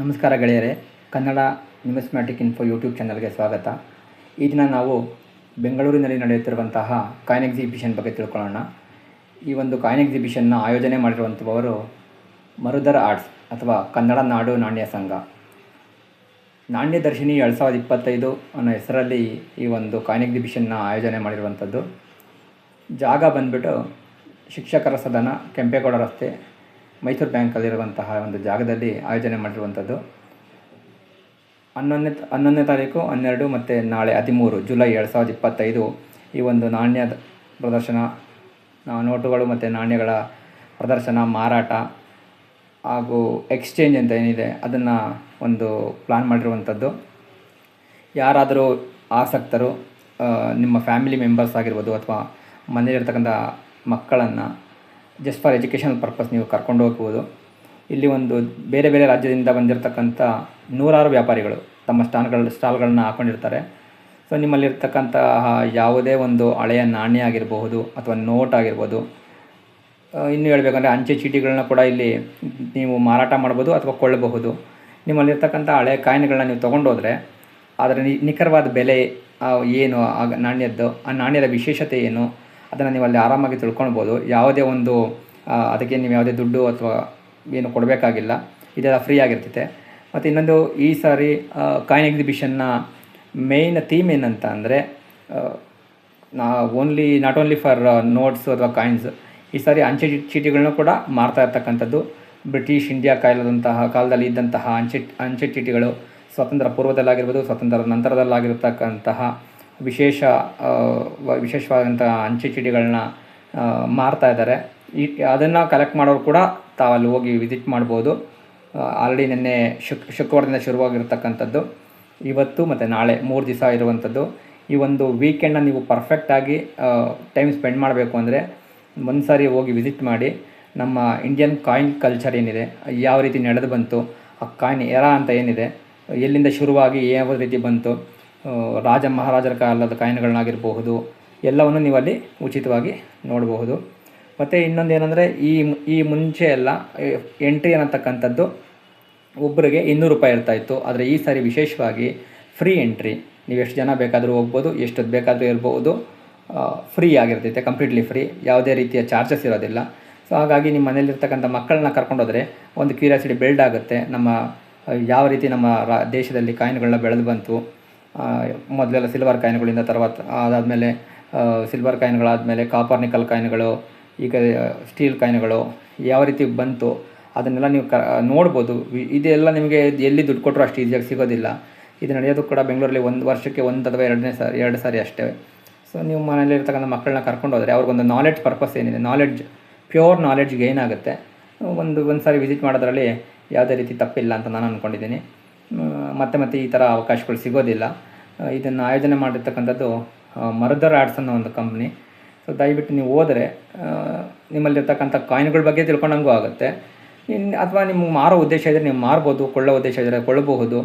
ನಮಸ್ಕಾರ ಗೆಳೆಯರೆ, Kannada ನ್ಯೂಸ್ಮ್ಯಾಟಿಕ್ info YouTube ಚಾನಲ್ಗೆ ಸ್ವಾಗತ. ಈ ದಿನ ನಾವು ಬೆಂಗಳೂರಿನಲ್ಲಿ ನಡೆಯುತ್ತಿರುವಂತಹ ಕಾಯಿನ್ ಎಕ್ಸಿಬಿಷನ್ ಬಗ್ಗೆ ತಿಳ್ಕೊಳ್ಳೋಣ. ಈ ಒಂದು ಕಾಯಿನ್ ಎಕ್ಸಿಬಿಷನ್ನ ಆಯೋಜನೆ ಮಾಡಿರುವಂಥವರು ಮರುದರ ಆರ್ಟ್ಸ್ ಅಥವಾ ಕನ್ನಡ ನಾಡು ನಾಣ್ಯ ಸಂಘ. ನಾಣ್ಯದರ್ಶಿನಿ ಎರಡು ಸಾವಿರದ ಇಪ್ಪತ್ತೈದು ಅನ್ನೋ ಹೆಸರಲ್ಲಿ ಈ ಒಂದು ಕಾಯಿನ್ ಎಕ್ಸಿಬಿಷನ್ನ ಆಯೋಜನೆ ಮಾಡಿರುವಂಥದ್ದು. ಜಾಗ ಬಂದ್ಬಿಟ್ಟು ಶಿಕ್ಷಕರ ಸದನ ಕೆಂಪೇಗೌಡ ರಸ್ತೆ ಮೈಸೂರು ಬ್ಯಾಂಕಲ್ಲಿರುವಂತಹ ಒಂದು ಜಾಗದಲ್ಲಿ ಆಯೋಜನೆ ಮಾಡಿರುವಂಥದ್ದು. ಹನ್ನೊಂದನೇ ಹನ್ನೊಂದನೇ ತಾರೀಕು, ಹನ್ನೆರಡು ಮತ್ತು ನಾಳೆ ಹದಿಮೂರು ಜುಲೈ ಎರಡು ಸಾವಿರದ ಇಪ್ಪತ್ತೈದು ಈ ಒಂದು ನಾಣ್ಯದ ಪ್ರದರ್ಶನ ನೋಟುಗಳು ಮತ್ತು ನಾಣ್ಯಗಳ ಪ್ರದರ್ಶನ, ಮಾರಾಟ ಹಾಗೂ ಎಕ್ಸ್ಚೇಂಜ್ ಅಂತ ಏನಿದೆ ಅದನ್ನು ಒಂದು ಪ್ಲಾನ್ ಮಾಡಿರುವಂಥದ್ದು. ಯಾರಾದರೂ ಆಸಕ್ತರು ನಿಮ್ಮ ಫ್ಯಾಮಿಲಿ ಮೆಂಬರ್ಸ್ ಆಗಿರ್ಬೋದು ಅಥವಾ ಮನೆಯಲ್ಲಿರ್ತಕ್ಕಂಥ ಮಕ್ಕಳನ್ನು ಜಸ್ಟ್ ಫಾರ್ ಎಜುಕೇಷನ್ ಪರ್ಪಸ್ ನೀವು ಕರ್ಕೊಂಡು ಹೋಗ್ಬೋದು. ಇಲ್ಲಿ ಒಂದು ಬೇರೆ ಬೇರೆ ರಾಜ್ಯದಿಂದ ಬಂದಿರತಕ್ಕಂಥ ನೂರಾರು ವ್ಯಾಪಾರಿಗಳು ತಮ್ಮ ಸ್ಟಾಲ್ಗಳ, ಸ್ಟಾಲ್ಗಳನ್ನ ಹಾಕ್ಕೊಂಡಿರ್ತಾರೆ ಸೊ ನಿಮ್ಮಲ್ಲಿರ್ತಕ್ಕಂತಹ ಯಾವುದೇ ಒಂದು ಹಳೆಯ ನಾಣ್ಯ ಆಗಿರಬಹುದು ಅಥವಾ ನೋಟ್ ಆಗಿರ್ಬೋದು. ಇನ್ನು ಹೇಳಬೇಕಂದ್ರೆ ಅಂಚೆ ಚೀಟಿಗಳನ್ನ ಕೂಡ ಇಲ್ಲಿ ನೀವು ಮಾರಾಟ ಮಾಡ್ಬೋದು ಅಥವಾ ಕೊಳ್ಳಬಹುದು. ನಿಮ್ಮಲ್ಲಿರ್ತಕ್ಕಂಥ ಹಳೆಯ ಕಾಯಿನ್ಗಳನ್ನ ನೀವು ತೊಗೊಂಡೋದ್ರೆ ಅದರ ನಿಖರವಾದ ಬೆಲೆ ಏನು, ಆ, ನಾಣ್ಯದ್ದು, ಆ ನಾಣ್ಯದ ವಿಶೇಷತೆ ಏನು? ಅದನ್ನು ನೀವು ಅಲ್ಲಿ ಆರಾಮಾಗಿ ತಿಳ್ಕೊಳ್ಬೋದು. ಯಾವುದೇ ಒಂದು ಅದಕ್ಕೆ ನೀವು ಯಾವುದೇ ದುಡ್ಡು ಅಥವಾ ಏನು ಕೊಡಬೇಕಾಗಿಲ್ಲ. ಇದೆಲ್ಲ ಫ್ರೀ ಆಗಿರ್ತೈತೆ. ಮತ್ತು ಇನ್ನೊಂದು ಈ ಸಾರಿ ಕಾಯಿನ್ ಎಕ್ಸಿಬಿಷನ್ನ ಮೇಯ್ನ್ ಥೀಮ್ ಏನಂತ ಅಂದರೆ ನಾ only not only for notes ಅಥವಾ ಕಾಯಿನ್ಸ್ ಈ ಸಾರಿ ಅಂಚೆ ಚೀಟಿಗಳನ್ನೂ ಕೂಡ ಮಾರ್ತಾ ಇರ್ತಕ್ಕಂಥದ್ದು. ಬ್ರಿಟಿಷ್ ಇಂಡಿಯಾ ಕಾಲದಂತಹ, ಕಾಲದಲ್ಲಿ ಇದ್ದಂತಹ ಅಂಚೆ ಅಂಚೆ ಚೀಟಿಗಳು, ಸ್ವಾತಂತ್ರ್ಯ ಪೂರ್ವದಲ್ಲಾಗಿರ್ಬೋದು, ಸ್ವಾತಂತ್ರ್ಯದ ನಂತರದಲ್ಲಾಗಿರ್ತಕ್ಕಂತಹ ವಿಶೇಷ ವಿಶೇಷವಾದಂಥ ಅಂಚೆ ಚೀಟಿಗಳನ್ನ ಮಾರ್ತಾ ಇದ್ದಾರೆ. ಈ, ಅದನ್ನು ಕಲೆಕ್ಟ್ ಮಾಡೋರು ಕೂಡ ತಾವು ಅಲ್ಲಿ ಹೋಗಿ ವಿಸಿಟ್ ಮಾಡ್ಬೋದು. ಆಲ್ರೆಡಿ ನಿನ್ನೆ ಶುಕ್, ಶುಕ್ರವಾರದಿಂದ ಶುರುವಾಗಿರ್ತಕ್ಕಂಥದ್ದು. ಇವತ್ತು ಮತ್ತು ನಾಳೆ ಮೂರು ದಿವಸ ಇರುವಂಥದ್ದು. ಈ ಒಂದು ವೀಕೆಂಡನ್ನು ನೀವು ಪರ್ಫೆಕ್ಟಾಗಿ ಟೈಮ್ ಸ್ಪೆಂಡ್ ಮಾಡಬೇಕು ಅಂದರೆ ಒಂದು ಸಾರಿ ಹೋಗಿ ವಿಸಿಟ್ ಮಾಡಿ, ನಮ್ಮ ಇಂಡಿಯನ್ ಕಾಯಿನ್ ಕಲ್ಚರ್ ಏನಿದೆ, ಯಾವ ರೀತಿ ನಡೆದು ಬಂತು, ಆ ಕಾಯಿನ್ ಎರ ಅಂತ ಏನಿದೆ, ಎಲ್ಲಿಂದ ಶುರುವಾಗಿ ಯಾವ ರೀತಿ ಬಂತು ರಾಜ ಮಹಾರಾಜರ ಕಾಲದ ಕಾಯಿನ್ಗಳನ್ನಾಗಿರಬಹುದು, ಎಲ್ಲವನ್ನು ನೀವು ಅಲ್ಲಿ ಉಚಿತವಾಗಿ ನೋಡಬಹುದು. ಮತ್ತು ಇನ್ನೊಂದು ಏನಂದರೆ ಈ ಈ ಮುಂಚೆ ಎಲ್ಲ ಎಂಟ್ರಿ ಅನ್ನತಕ್ಕಂಥದ್ದು ಒಬ್ಬರಿಗೆ ಇನ್ನೂರು ರೂಪಾಯಿ ಇರ್ತಾ ಇತ್ತು. ಆದರೆ ಈ ಸಾರಿ ವಿಶೇಷವಾಗಿ ಫ್ರೀ ಎಂಟ್ರಿ. ನೀವು ಎಷ್ಟು ಜನ ಬೇಕಾದರೂ ಹೋಗ್ಬೋದು, ಎಷ್ಟೊತ್ತು ಬೇಕಾದರೂ ಇರ್ಬೋದು. ಫ್ರೀ ಆಗಿರ್ತೈತೆ, ಕಂಪ್ಲೀಟ್ಲಿ ಫ್ರೀ. ಯಾವುದೇ ರೀತಿಯ ಚಾರ್ಜಸ್ ಇರೋದಿಲ್ಲ. ಸೊ ಹಾಗಾಗಿ ನಿಮ್ಮ ಮನೇಲಿರ್ತಕ್ಕಂಥ ಮಕ್ಕಳನ್ನ ಕರ್ಕೊಂಡೋದ್ರೆ ಒಂದು ಕ್ಯೂರಿಯಾಸಿಟಿ ಬಿಲ್ಡ್ ಆಗುತ್ತೆ. ನಮ್ಮ ಯಾವ ರೀತಿ ನಮ್ಮ ರಾ, ದೇಶದಲ್ಲಿ ಕಾಯಿನ್ಗಳನ್ನ ಬೆಳೆದು ಬಂತು. ಮೊದಲೆಲ್ಲ ಸಿಲ್ವರ್ ಕಾಯಿನ್ಗಳಿಂದ ತರುವಾತ. ಅದಾದಮೇಲೆ ಸಿಲ್ವರ್ ಕಾಯಿನ್ಗಳಾದಮೇಲೆ ಕಾಪರ್ ನಿಕಲ್ ಕಾಯಿನ್ಗಳು ಈಗ ಸ್ಟೀಲ್ ಕಾಯಿನ್ಗಳು ಯಾವ ರೀತಿ ಬಂತು ಅದನ್ನೆಲ್ಲ ನೀವು ಕ ನೋಡ್ಬೋದು. ಇದೆಲ್ಲ ನಿಮಗೆ ಎಲ್ಲಿ ದುಡ್ಡು ಕೊಟ್ಟರು ಅಷ್ಟು ಈಸಿಯಾಗಿ ಸಿಗೋದಿಲ್ಲ. ಇದು ನಡೆಯೋದು ಕೂಡ ಬೆಂಗಳೂರಲ್ಲಿ ಒಂದು ವರ್ಷಕ್ಕೆ ಒಂದು ಅಥವಾ ಎರಡನೇ ಸಾರಿ ಎರಡು ಸಾರಿ ಅಷ್ಟೇ. ಸೊ ನೀವು ಮನೇಲಿರ್ತಕ್ಕಂಥ ಮಕ್ಕಳನ್ನ ಕರ್ಕೊಂಡು ಹೋದರೆ ಅವ್ರಿಗೊಂದು ನಾಲೆಡ್ಜ್ ಪರ್ಪಸ್ ಏನಿದೆ? ನಾಲೆಡ್ಜ್ ಪ್ಯೂರ್ ನಾಲೆಡ್ಜ್ ಗೇನ್ ಆಗುತ್ತೆ. ಒಂದು ಒಂದು ಸಾರಿ ವಿಸಿಟ್ ಮಾಡೋದ್ರಲ್ಲಿ ಯಾವುದೇ ರೀತಿ ತಪ್ಪಿಲ್ಲ ಅಂತ ನಾನು ಅಂದ್ಕೊಂಡಿದ್ದೀನಿ ಮತ್ತೆ ಮತ್ತೆ ಈ ಥರ ಅವಕಾಶಗಳು ಸಿಗೋದಿಲ್ಲ. ಇದನ್ನು ಆಯೋಜನೆ ಮಾಡಿರ್ತಕ್ಕಂಥದ್ದು ಮರುದರ್ ಆರ್ಟ್ಸ್ ಅನ್ನೋ ಒಂದು ಕಂಪ್ನಿ ಸೊ ದಯವಿಟ್ಟು ನೀವು ಹೋದರೆ ನಿಮ್ಮಲ್ಲಿರ್ತಕ್ಕಂಥ ಕಾಯಿನ್ಗಳ ಬಗ್ಗೆ ತಿಳ್ಕೊಂಡಂಗೂ ಆಗುತ್ತೆ. ಅಥವಾ ನಿಮ್ಗೆ ಮಾರೋ ಉದ್ದೇಶ ಇದ್ದರೆ ನೀವು ಮಾರ್ಬೋದು, ಕೊಳ್ಳೋ ಉದ್ದೇಶ ಇದ್ದರೆ ಕೊಳ್ಳಬಹುದು.